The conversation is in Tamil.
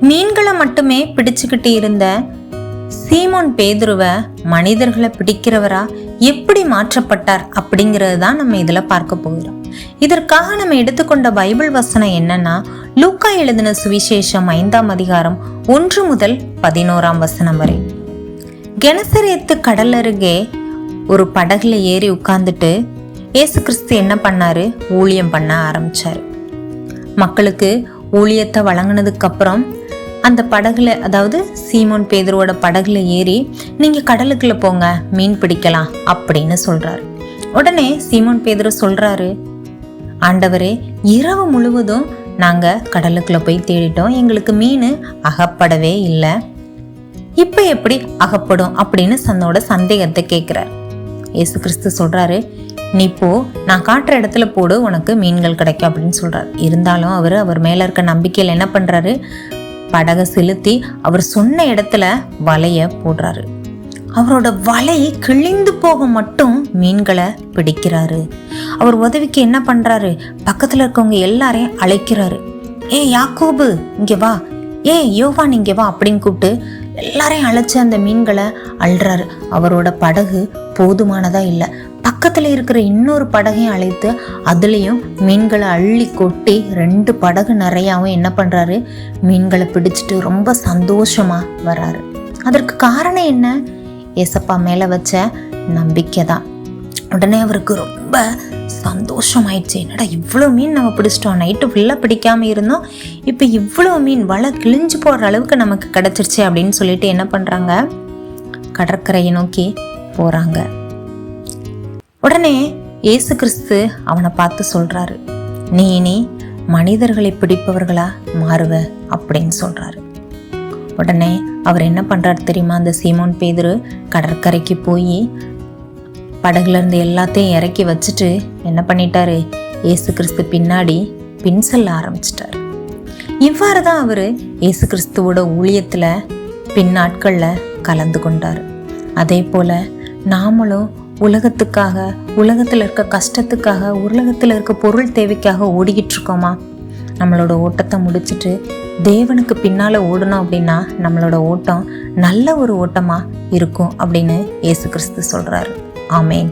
மீன்களை மட்டுமே பிடிச்சுக்கிட்டு இருந்த சீமோன் பேதுருவை மனிதர்களை பிடிக்கிறவரா எப்படி மாற்றப்பட்டார் அப்படிங்கிறது தான் நம்ம இதில் பார்க்க போகிறோம். இதற்காக நம்ம எடுத்துக்கொண்ட பைபிள் வசனம் என்னன்னா லூக்கா எழுதின சுவிசேஷம் ஐந்தாம் அதிகாரம் ஒன்று முதல் பதினோராம் வசனம் வரை. கெனசரேத்து கடல் அருகே ஒரு படகுல ஏறி உட்கார்ந்துட்டு இயேசு கிறிஸ்து என்ன பண்ணாரு? ஊழியம் பண்ண ஆரம்பிச்சாரு. மக்களுக்கு ஊழியத்தை வழங்கினதுக்கு அப்புறம் அந்த படகுல அதாவது சீமோன் பேதரோட படகுல ஏறி நீங்க கடலுக்குள்ள போங்க மீன் பிடிக்கலாம் அப்படின்னு சொல்றாரு. உடனே சீமோன் பேதர் சொல்றாரு ஆண்டவரே இரவு முழுவதும் நாங்க கடலுக்குள்ள போய் தேடிட்டோம். எங்களுக்கு மீன் அகப்படவே இல்லை. இப்போ எப்படி அகப்படும்? அப்படின்னு தன்னோட சந்தேகத்தை கேட்குறார் இயேசு கிறிஸ்து சொல்றாரு நீ போ நான் காட்டுற இடத்துல போடு உனக்கு மீன்கள் கிடைக்கும் அப்படின்னு சொல்றாரு. இருந்தாலும் அவர் அவர் மேல இருக்க நம்பிக்கையில் என்ன பண்றாரு? படகை செலுத்தி அவர் சொன்ன இடத்துல வலைய போடுறாரு. அவரோட வலை கிழிந்து போக மட்டும் மீன்களை பிடிக்கிறாரு. அவர் உதவிக்கு என்ன பண்றாரு? பக்கத்துல இருக்கவங்க எல்லாரையும் அழைக்கிறாரு. ஏ யாக்கோபு இங்க வா. ஏ யோவான் இங்க வா அப்படின்னு கூப்பிட்டு எல்லாரையும் அழைச்சி அந்த மீன்களை அள்ளுறாரு அவரோட படகு போதுமானதா இல்லை. பக்கத்தில் இருக்கிற இன்னொரு படகையும் அழைத்து அதுலேயும் மீன்களை அள்ளி கொட்டி ரெண்டு படகு நிறையாவும் என்ன பண்ணுறாரு மீன்களை பிடிச்சிட்டு ரொம்ப சந்தோஷமாக வராரு அதற்கு காரணம் என்ன? ஏசப்பா மேலே வச்ச நம்பிக்கை தான். உடனே அவருக்கு ரொம்ப சந்தோஷமாயிடுச்சு. என்னடா இவ்வளோ மீன் நம்ம பிடிச்சிட்டோம். நைட்டு ஃபுல்லாக பிடிக்காமல் இருந்தோம். இப்போ இவ்வளோ மீன் வலை கிழிஞ்சு போடுற அளவுக்கு நமக்கு கிடச்சிருச்சு அப்படின்னு சொல்லிட்டு என்ன பண்ணுறாங்க கடற்கரையை நோக்கி போகிறாங்க உடனே இயேசு கிறிஸ்து அவனை பார்த்து சொல்கிறாரு நீ இனி மனிதர்களை பிடிப்பவர்களா மாறுவ? அப்படின்னு சொல்கிறாரு உடனே அவர் என்ன பண்ணுறாரு தெரியுமா? அந்த சீமோன் பேதுரு கடற்கரைக்கு போய் படகுலேருந்து எல்லாத்தையும் இறக்கி வச்சுட்டு என்ன பண்ணிட்டாரு? இயேசு கிறிஸ்து பின்னாடி பின் செல்ல ஆரம்பிச்சிட்டார். இவ்வாறு தான் அவர் இயேசு கிறிஸ்துவோட ஊழியத்தில் பின்னாட்களில் கலந்து கொண்டார். அதே போல் நாமளும் உலகத்துக்காக உலகத்தில் இருக்க கஷ்டத்துக்காக உலகத்தில் இருக்க பொருள் தேவைக்காக ஓடிக்கிட்டு இருக்கோமா நம்மளோட ஓட்டத்தை முடிச்சுட்டு தேவனுக்கு பின்னால் ஓடணும் அப்படின்னா நம்மளோட ஓட்டம் நல்ல ஒரு ஓட்டமாக இருக்கும் அப்படின்னு இயேசு கிறிஸ்து சொல்கிறாரு ஆமேன்.